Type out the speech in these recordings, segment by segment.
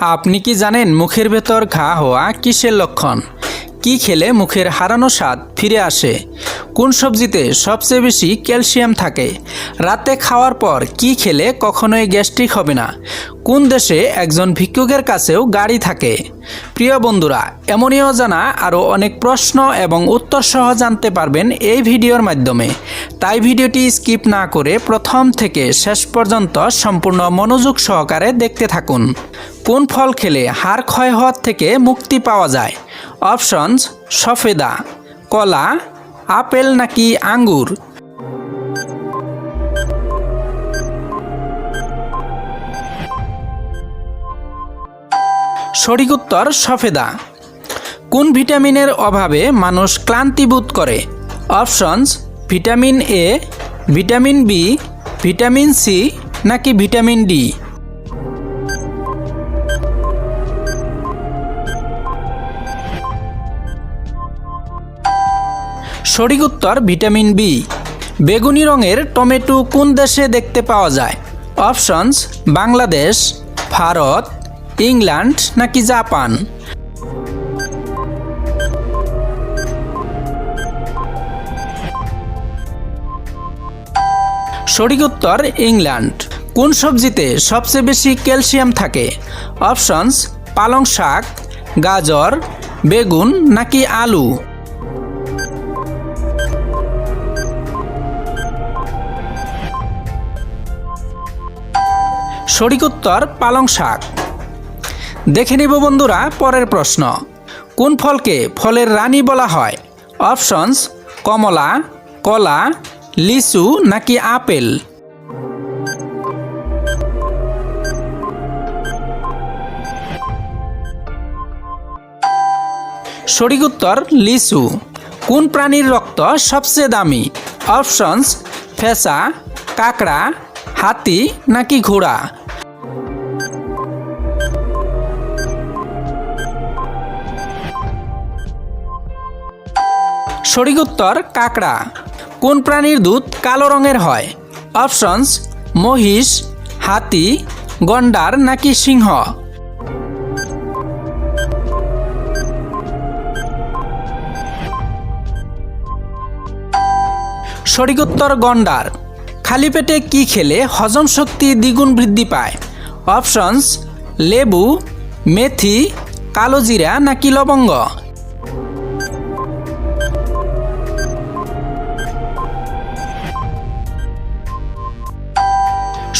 আপনি কি জানেন মুখের ভেতর ঘা হওয়া কিসের লক্ষণ? কি খেলে মুখের হারানো স্বাদ ফিরে আসে? কোন সবজিতে সবচেয়ে বেশি ক্যালসিয়াম থাকে? রাতে খাওয়ার পর কি খেলে কখনোই গ্যাস্ট্রিক হবে না? কোন দেশে একজন ভিক্ষুকের কাছেও গাড়ি থাকে? প্রিয় বন্ধুরা, এমনই অজানা আরও অনেক প্রশ্ন এবং উত্তর সহ জানতে পারবেন এই ভিডিওর মাধ্যমে। তাই ভিডিওটি স্কিপ না করে প্রথম থেকে শেষ পর্যন্ত সম্পূর্ণ মনোযোগ সহকারে দেখতে থাকুন। কোন ফল খেলে হাড় ক্ষয় হওয়ার থেকে মুক্তি পাওয়া যায়? অপশনস, সফেদা, কলা, আপেল নাকি আঙ্গুর? সঠিক উত্তর, সফেদা। কোন ভিটামিনের অভাবে মানুষ ক্লান্তি বোধ করে? Options, vitamin A, vitamin B, vitamin C নাকি ভিটামিন ডি? সঠিক উত্তর ভিটামিন বি। বেগুনি রঙের টমেটো কোন দেশে দেখতে পাওয়া যায়? অপশনস, বাংলাদেশ, ভারত, ইংল্যান্ড নাকি জাপান? সঠিক উত্তর, ইংল্যান্ড। কোন সবজিতে সবচেয়ে বেশি ক্যালসিয়াম থাকে? অপশনস, পালং শাক, গাজর, বেগুন নাকি আলু? সঠিক উত্তর পালং শাক। দেখে নিব বন্ধুরা পরের প্রশ্ন। কোন ফলকে ফলের রানী বলা হয়? অপশনস কমলা, কলা, লিচু নাকি আপেল? সঠিক উত্তর লিচু, কোন প্রাণীর রক্ত সবচেয়ে দামি? অপশনস ফেসা কাকড়া, হাতি নাকি ঘোড়া? সঠিক উত্তর কাকড়া। কোন প্রাণীর দুধ কালো রঙের হয়? অপশনস, মহিষ, হাতি, গন্ডার নাকি সিংহ? সঠিক উত্তর গন্ডার। খালি পেটে কি খেলে হজম শক্তি দ্বিগুণ বৃদ্ধি পায়? অপশনস, লেবু, মেথি কালোজিরা নাকি লবঙ্গ?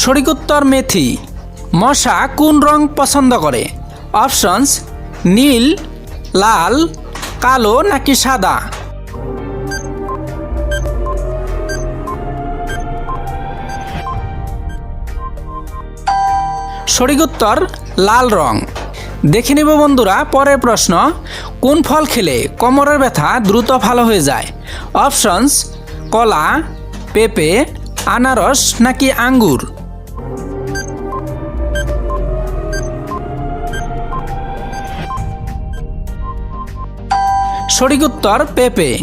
সঠিক উত্তর মেথি। মশা কোন রং পছন্দ করে? অপশনস, নীল, লাল, কালো নাকি সাদা? সঠিক উত্তর লাল রং। দেখে নেব বন্ধুরা, পরের প্রশ্ন, কোন ফল খেলে কোমরের ব্যথা দ্রুত ভালো হয়ে যায়? অপশনস, কলা, পেঁপে, আনারস নাকি আঙ্গুর? সঠিক উত্তর পেঁপে।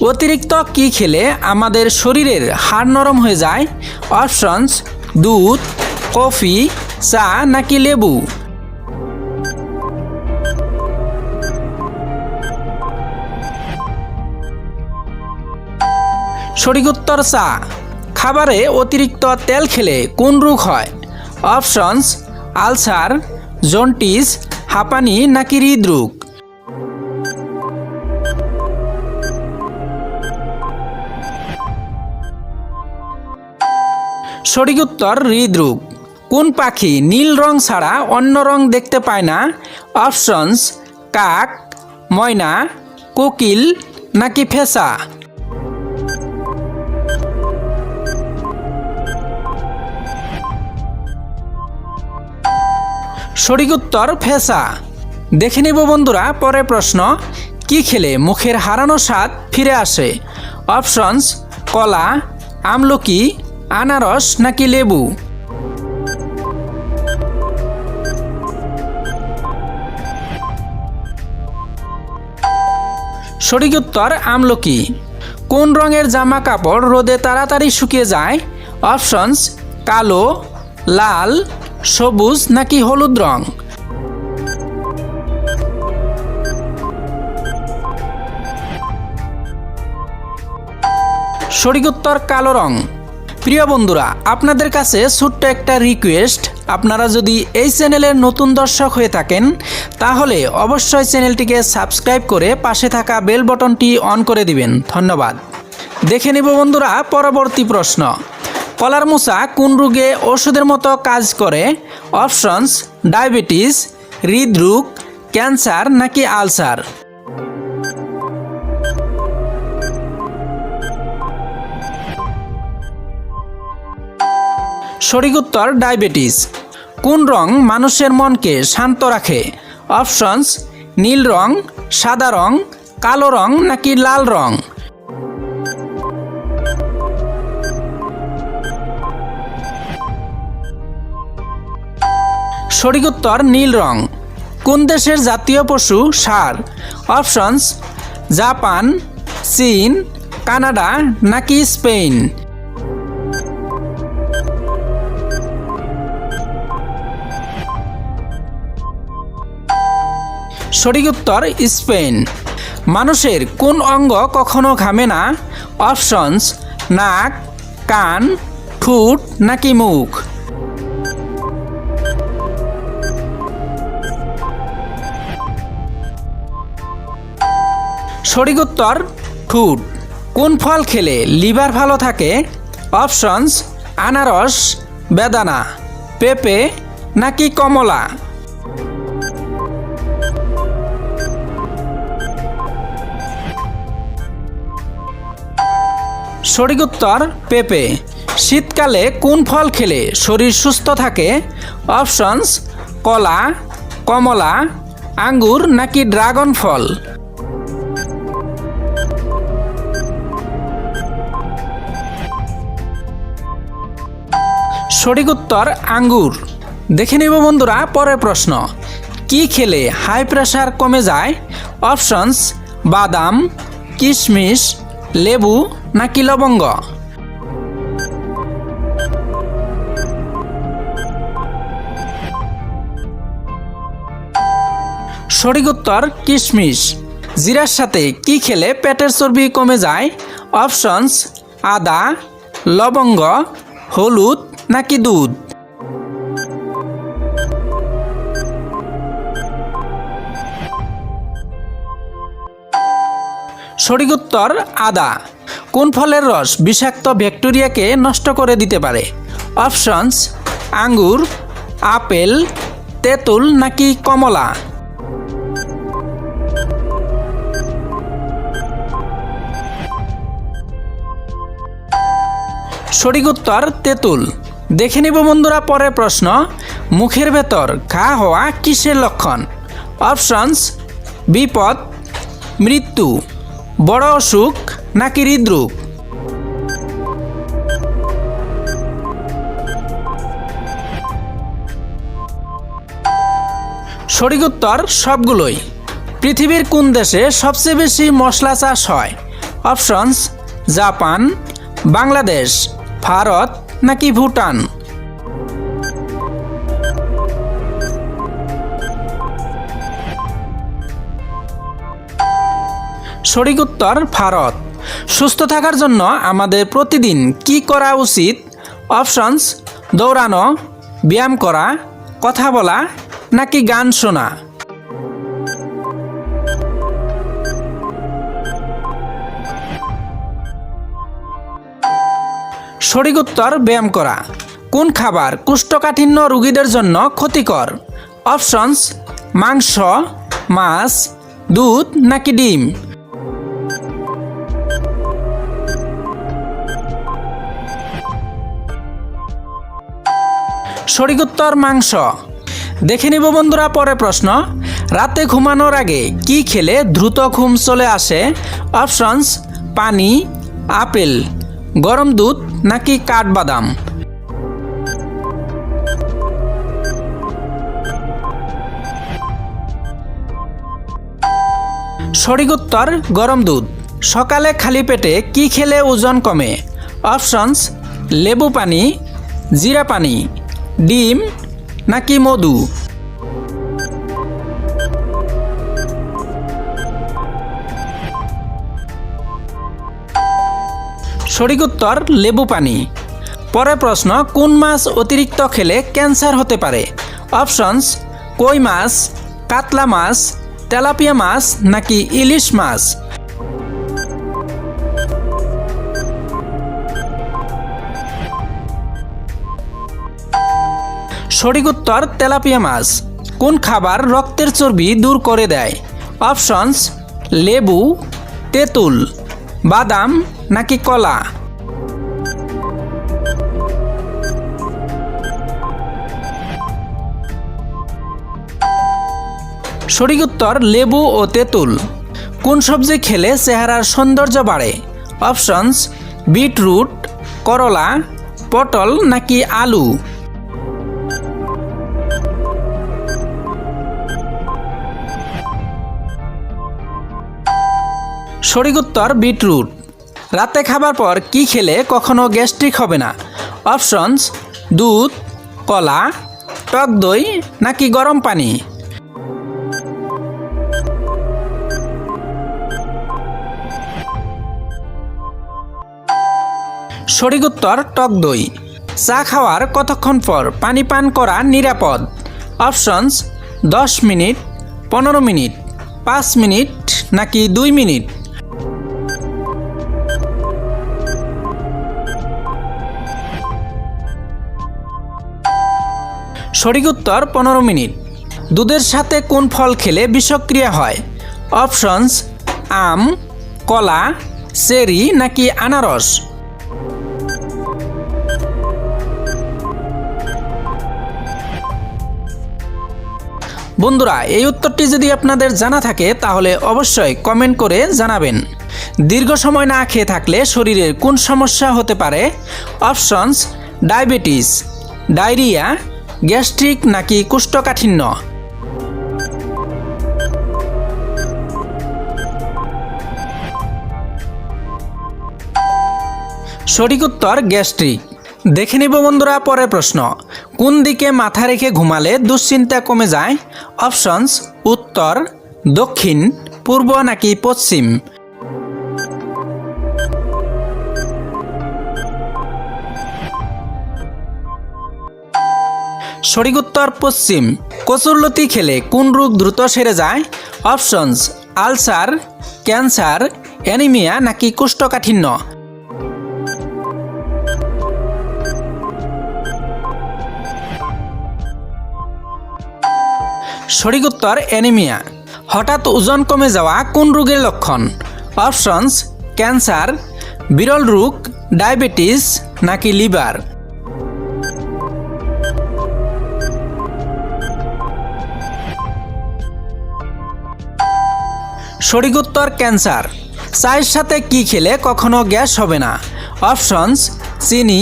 অতিরিক্ত কি খেলে আমাদের শরীরের হাড় নরম হয়ে যায়? অপশনস দুধ, কফি, চা নাকি লেবু? সঠিক উত্তর চা। খাবারে অতিরিক্ত তেল খেলে কোন রোগ হয়? অপশনস আলসার জন্টিস হাঁপানি নাকি হৃদরোগ? সঠিক উত্তর, হৃদরোগ। কোন পাখি নীল রং ছাড়া অন্য রং দেখতে পায় না? অপশনস, কাক, ময়না, কোকিল নাকি ফেসা? সঠিক উত্তর, ফেসা। দেখে নিব বন্ধুরা পরে প্রশ্ন। কি খেলে মুখের হারানো স্বাদ ফিরে আসে? অপশনস, কলা, আমলকি আনারস নাকি লেবু? সঠিক উত্তর, আমলকি। কোন রঙের জামা কাপড় রোদে তাড়াতাড়ি শুকিয়ে যায়? অপশনস, কালো, লাল, সবুজ নাকি হলুদ রং? সঠিক উত্তর, কালো রং। প্রিয় বন্ধুরা, আপনাদের কাছে ছোট্ট একটা রিকোয়েস্ট আপনারা যদি এই চ্যানেলের নতুন দর্শক হয়ে থাকেন, তাহলে অবশ্যই চ্যানেলটিকে সাবস্ক্রাইব করে পাশে থাকা বেল বটনটি অন করে দিবেন। ধন্যবাদ। দেখে নিব বন্ধুরা, পরবর্তী প্রশ্ন। কলার মোচা কোন রোগে ওষুধের মতো কাজ করে? অপশনস, ডায়াবেটিস, হৃদরোগ, ক্যান্সার নাকি আলসার? সঠিক উত্তর ডায়াবেটিস। কোন রং মানুষের মনকে শান্ত রাখে? অপশনস, নীল রং, সাদা রং, কালো রং নাকি লাল রং? সঠিক উত্তর নীল রং। কোন দেশের জাতীয় পশু সার? অপশনস, জাপান, চীন, কানাডা নাকি স্পেন? সঠিক উত্তর স্পেন। মানুষের কোন অঙ্গ কখনো ঘামে না? অপশনস, নাক, কান, ঠোঁট নাকি মুখ? সঠিক উত্তর ঠুট। কোন ফল খেলে লিভার ভালো থাকে? অপশনস, আনারস, বেদানা, পেঁপে নাকি কমলা? সঠিক উত্তর, পেঁপে। শীতকালে কোন ফল খেলে শরীর সুস্থ থাকে? অপশনস, কলা, কমলা, আঙ্গুর নাকি ড্রাগন ফল? সঠিক উত্তর, আঙ্গুর। দেখে নিব বন্ধুরা পরের প্রশ্ন। কি খেলে হাই প্রেশার কমে যায়? অপশনস, বাদাম, কিশমিশ লেবু নাকি লবঙ্গ? সঠিক উত্তর, কিশমিশ। জিরার সাথে কি খেলে পেটের চর্বি কমে যায়? অপশনস, আদা, লবঙ্গ, হলুদ নাকি দুধ? সঠিক উত্তর আদা। কোন ফলের রস বিষাক্ত ব্যাকটেরিয়াকে নষ্ট করে দিতে পারে? অপশনস, আঙ্গুর, আপেল, তেঁতুল নাকি কমলা? সঠিক উত্তর তেঁতুল। দেখে নিব বন্ধুরা পরের প্রশ্ন, মুখের ভেতর ঘা হওয়া কিসের লক্ষণ? অপশনস, বিপদ, মৃত্যু। বড় অসুখ নাকি হৃদরোগ? সঠিক উত্তর সবগুলোই। পৃথিবীর কোন দেশে সবচেয়ে বেশি মশলা চাষ হয়? অপশনস, জাপান, বাংলাদেশ, ভারত নাকি ভুটান? সঠিক উত্তর, ভারত। সুস্থ থাকার জন্য আমাদের প্রতিদিন কি করা উচিত? অপশনস দৌড়ানো, ব্যায়াম করা, কথা বলা, নাকি গান শোনা? সঠিক উত্তর, ব্যায়াম করা। কোন খাবার কুষ্ঠকাঠিন্য রোগীদের জন্য ক্ষতিকর? অপশনস মাংস, মাছ, দুধ, নাকি ডিম? সঠিক উত্তর মাংস। দেখে নিব বন্ধুরা পরে প্রশ্ন। রাতে ঘুমানোর আগে কি খেলে দ্রুত ঘুম চলে আসে? অপশনস, পানি, আপেল, গরম দুধ নাকি কাঠবাদাম? সঠিক উত্তর গরম দুধ। সকালে খালি পেটে কি খেলে ওজন কমে? অপশনস, লেবু পানি, জিরা পানি ডিম নাকি মধু? সঠিক উত্তর লেবু পানি। পরের প্রশ্ন, কোন মাছ অতিরিক্ত খেলে ক্যান্সার হতে পারে? অপশনস, কই মাছ, কাতলা মাছ, তেলাপিয়া মাছ নাকি ইলিশ মাছ? সঠিক উত্তর তেলাপিয়া মাছ। কোন খাবার রক্তের চর্বি দূর করে দেয়? অপশনস, লেবু, তেঁতুল, বাদাম নাকি কলা? সঠিক উত্তর লেবু ও তেঁতুল। কোন সবজি খেলে চেহারার সৌন্দর্য বাড়ে? অপশনস, বিটরুট, করলা, পটল নাকি আলু? সঠিক উত্তর বিটরুট। রাতে খাবার পর কি খেলে কখনো গ্যাস্ট্রিক হবে না? অপশনস, দুধ, কলা, টক দই নাকি গরম পানি? সঠিক উত্তর টক দই। চা খাওয়ার কতক্ষণ পর পানি পান করা নিরাপদ? অপশনস, দশ মিনিট, পনেরো মিনিট, পাঁচ মিনিট নাকি দুই মিনিট? সঠিক উত্তর পনেরো মিনিট। দুধের সাথে কোন ফল খেলে বিষক্রিয়া হয়? অপশনস, আম, কলা, চেরি নাকি আনারস? বন্ধুরা, এই উত্তরটি যদি আপনাদের জানা থাকে, তাহলে অবশ্যই কমেন্ট করে জানাবেন। দীর্ঘ সময় না খেয়ে থাকলে শরীরের কোন সমস্যা হতে পারে? অপশনস, ডায়াবেটিস, ডায়রিয়া গ্যাস্ট্রিক নাকি কুষ্ঠকাঠিন্য? সঠিক উত্তর, গ্যাস্ট্রিক। দেখে নিব বন্ধুরা, পরের প্রশ্ন। কোন দিকে মাথা রেখে ঘুমালে দুশ্চিন্তা কমে যায়? অপশনস, উত্তর, দক্ষিণ, পূর্ব নাকি পশ্চিম? সঠিক উত্তর পশ্চিম। কচুরলতি খেলে কোন রোগ দ্রুত সেরে যায়? অপশনস, আলসার, ক্যান্সার, অ্যানিমিয়া নাকি কোষ্ঠকাঠিন্য? সঠিক উত্তর, অ্যানিমিয়া। হঠাৎ ওজন কমে যাওয়া কোন রোগের লক্ষণ? অপশনস, ক্যান্সার, বিরল রোগ, ডায়াবেটিস নাকি লিভার? সঠিক উত্তর ক্যান্সার। চায়ের সাথে কি খেলে কখনো গ্যাস হবে না? অপশনস, চিনি,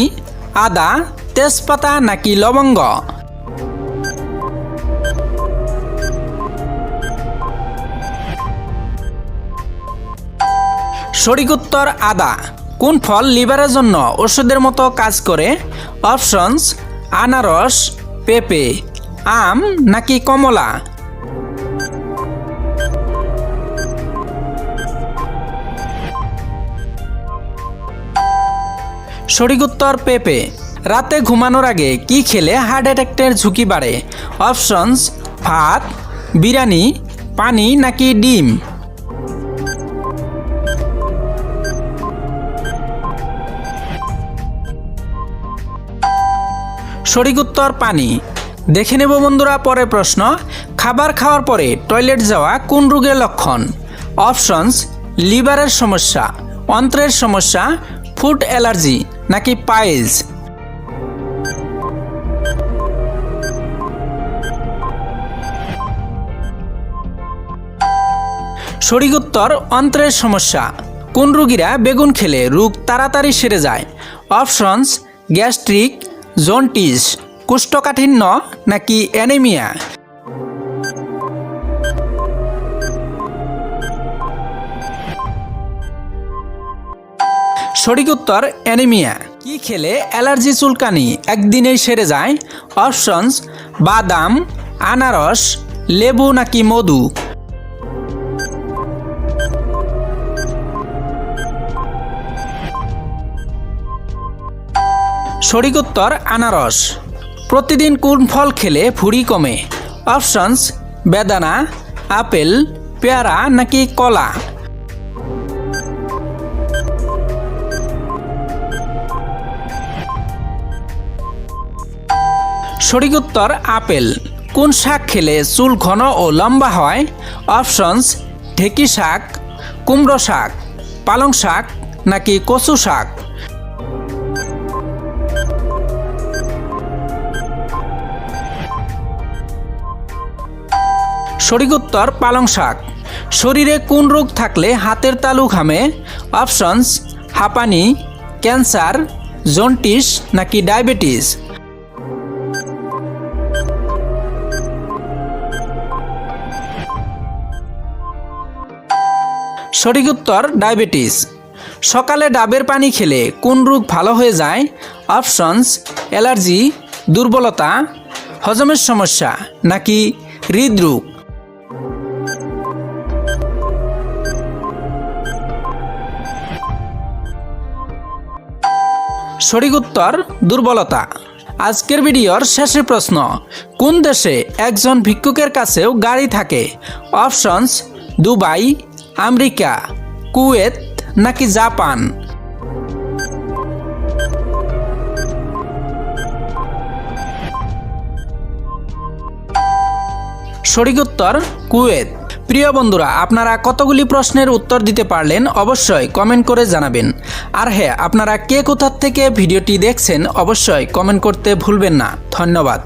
আদা, তেজপাতা নাকি লবঙ্গ? সঠিক উত্তর আদা, কোন ফল লিভারের জন্য ওষুধের মতো কাজ করে? অপশনস, আনারস, পেঁপে, আম নাকি কমলা? সঠিক উত্তর পেঁপে। রাতে ঘুমানোর আগে কি খেলে হার্ট অ্যাটাকের ঝুঁকি বাড়ে? অপশনস, ভাত, বিরিয়ানি, পানি নাকি ডিম? সঠিক উত্তর পানি। দেখে নেব বন্ধুরা পরের প্রশ্ন, খাবার খাওয়ার পরে টয়লেট যাওয়া কোন রোগের লক্ষণ? অপশনস, লিভারের সমস্যা, অন্ত্রের সমস্যা, ফুড অ্যালার্জি। নাকি পাইলস? সঠিক উত্তর অন্ত্রের সমস্যা। কোন রোগীরা বেগুন খেলে রোগ তাড়াতাড়ি সেরে যায়? অপশনস, গ্যাস্ট্রিক, জন্টিস, কোষ্ঠকাঠিন্য নাকি অ্যানিমিয়া? সঠিক উত্তর, অ্যানিমিয়া। কি খেলে অ্যালার্জি চুলকানি একদিনেই সেরে যায়? অপশনস, বাদাম, আনারস, লেবু নাকি মধু? সঠিক উত্তর, আনারস। প্রতিদিন কোন ফল খেলে ভুঁড়ি কমে? অপশনস, বেদানা, আপেল, পেয়ারা নাকি কলা? সঠিক উত্তর আপেল। কোন শাক খেলে চুল ঘন ও লম্বা হয়? অপশনস, ঢেকি শাক, কুমড়ো শাক, পালং শাক নাকি কচু শাক? সঠিক উত্তর পালং শাক। শরীরে কোন রোগ থাকলে হাতের তালু ঘামে? অপশনস, হাঁপানি, ক্যান্সার জন্টিস নাকি ডায়াবেটিস? সঠিক উত্তর, ডায়াবেটিস। সকালে ডাবের পানি খেলে কোন রোগ ভালো হয়ে যায়? অপশনস, অ্যালার্জি, দুর্বলতা, হজমের সমস্যা, নাকি হৃদরোগ? সঠিক উত্তর, দুর্বলতা। আজকের ভিডিওর শেষের প্রশ্ন, কোন দেশে একজন ভিক্ষুকের কাছেও গাড়ি থাকে? অপশনস, দুবাই আমেরিকা, কুয়েত নাকি জাপান? সঠিক উত্তর, কুয়েত। প্রিয় বন্ধুরা, আপনারা কতগুলি প্রশ্নের উত্তর দিতে পারলেন অবশ্যই কমেন্ট করে জানাবেন। আর হ্যাঁ আপনারা কে কোথার থেকে ভিডিওটি দেখছেন অবশ্যই কমেন্ট করতে ভুলবেন না। ধন্যবাদ।